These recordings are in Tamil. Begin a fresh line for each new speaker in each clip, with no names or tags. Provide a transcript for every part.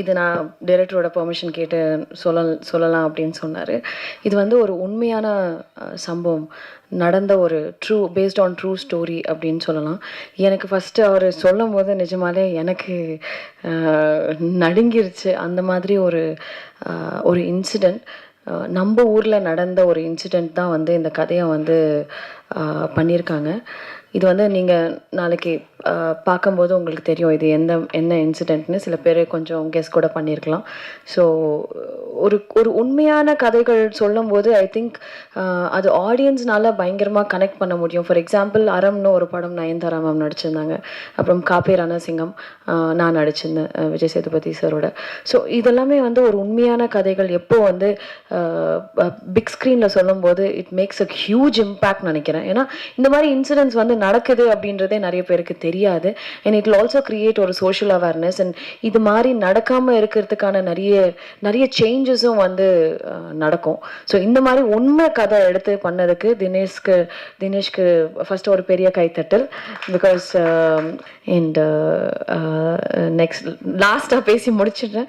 இது நான் டைரக்டரோட பெர்மிஷன் கேட்டு சொல்ல சொல்லலாம் அப்படின்னு சொன்னார். இது வந்து ஒரு உண்மையான சம்பவம். நடந்த ஒரு true based on true story அப்படின்னு சொல்லலாம். எனக்கு ஃபஸ்ட்டு அவர் சொல்லும் போது நிஜமாலே எனக்கு நடுங்கிருச்சு. அந்த மாதிரி ஒரு ஒரு இன்சிடெண்ட் நம்ம ஊரில் நடந்த ஒரு இன்சிடெண்ட் தான் வந்து இந்த கதையை வந்து பண்ணியிருக்காங்க இது வந்து நீங்கள் நாளைக்கு பார்க்கும்போது உங்களுக்கு தெரியும் இது எந்த என்ன இன்சிடெண்ட்னு சில பேர் கொஞ்சம் கெஸ் கூட பண்ணியிருக்கலாம் ஸோ ஒரு ஒரு உண்மையான கதைகள் சொல்லும்போது ஐ திங்க் அது ஆடியன்ஸ்னால பயங்கரமாக கனெக்ட் பண்ண முடியும். ஃபார் எக்ஸாம்பிள் அறம்னு ஒரு படம் நயன்தாரா மேம் நடிச்சிருந்தாங்க. அப்புறம் காப்பே ரணசிங்கம் நான் நடிச்சிருந்தேன் விஜய் சேதுபதி சாரோட. ஸோ இதெல்லாமே வந்து ஒரு உண்மையான கதைகள். எப்போ வந்து பிக் ஸ்க்ரீனில் சொல்லும்போது it makes a huge impact நினைக்கிறேன். ஏன்னா இந்த மாதிரி இன்சிடென்ட்ஸ் வந்து நடக்குது அப்படின்றதே நிறைய பேருக்கு தெரியாது. அண்ட் இட் ஆல்சோ கிரியேட் ஒரு சோஷியல் அவேர்னஸ் அண்ட் இது மாதிரி நடக்காமல் இருக்கிறதுக்கான நிறைய நிறைய சேஞ்சஸும் வந்து நடக்கும். ஸோ இந்த மாதிரி உண்மை கதை எடுத்து பண்ணதுக்கு தினேஷ்க்கு தினேஷ்க்கு ஃபர்ஸ்ட் ஒரு பெரிய கைத்தட்டல். பிகாஸ் அண்ட் நெக்ஸ்ட் லாஸ்ட்டாக பேசி முடிச்சிடுறேன்.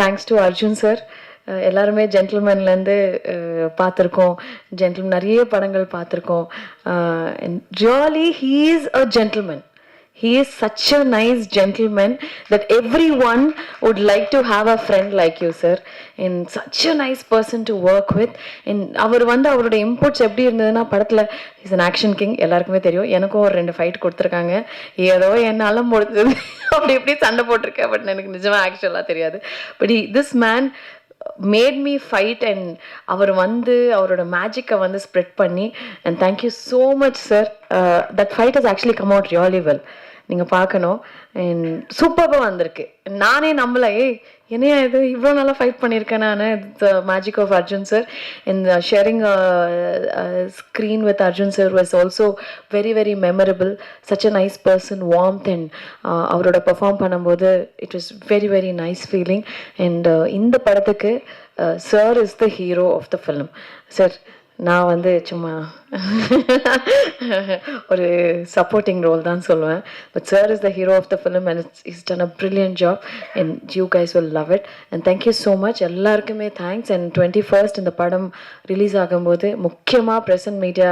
தேங்க்ஸ் டு அர்ஜுன் சார் எல்லாருமே ஜென்டில்மேன்லேருந்து பார்த்துருக்கோம். ஜென்டில் நிறைய படங்கள் பார்த்துருக்கோம். Really he is a gentleman he is such a nice gentleman that everyone would like to have a friend like you sir. And such a nice person to work with. And அவர் வந்து அவரோட இம்புட்ஸ் எப்படி இருந்ததுன்னா படத்தில் இஸ் அன் ஆக்ஷன் கிங் எல்லாருக்குமே தெரியும். எனக்கும் ஒரு ரெண்டு ஃபைட் கொடுத்துருக்காங்க. ஏதோ என்னால் முடிஞ்சது. அப்படி எப்படி சண்டை போட்டிருக்கேன். பட் எனக்கு நிஜமாக ஆக்சுவலாக தெரியாது. But this man made me fight and அவர் வந்து அவரோட மேஜிக்கை வந்து ஸ்ப்ரெட் பண்ணி and thank you so much sir that fight is actually come out really well நீங்கள் பார்க்கணும். அண்ட் சூப்பராக வந்திருக்கு. நானே நம்பல ஏய் என்னையா இது? இவ்வளோ நல்லா ஃபைட் பண்ணியிருக்கேன் நான். The magic of Arjun sir இந்த sharing screen with Arjun sir was also very very memorable such a nice person warmth and அவரோட பெர்ஃபார்ம் பண்ணும்போது it was very very nice feeling and இந்த படத்துக்கு sir is the hero of the film sir நான் வந்து சும்மா ஒரு சப்போர்ட்டிங் ரோல் தான் சொல்லுவேன். But sir is the hero of the film and it's is done a brilliant job and you guys will love it and thank you so much எல்லாருக்குமே தேங்க்ஸ் அண்ட் டுவெண்ட்டி ஃபர்ஸ்ட் இந்த படம் ரிலீஸ் ஆகும்போது முக்கியமாக ப்ரெசன்ட் மீடியா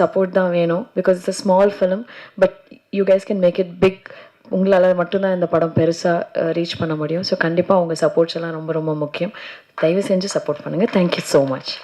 சப்போர்ட் தான் வேணும். Because it's a small film but you guys can make it big உங்களால் மட்டும்தான் இந்த படம் பெருசாக ரீச் பண்ண முடியும். ஸோ கண்டிப்பாக உங்கள் சப்போர்ட்ஸ் எல்லாம் ரொம்ப ரொம்ப முக்கியம். தயவு செஞ்சு சப்போர்ட் பண்ணுங்கள் தேங்க்யூ ஸோ மச்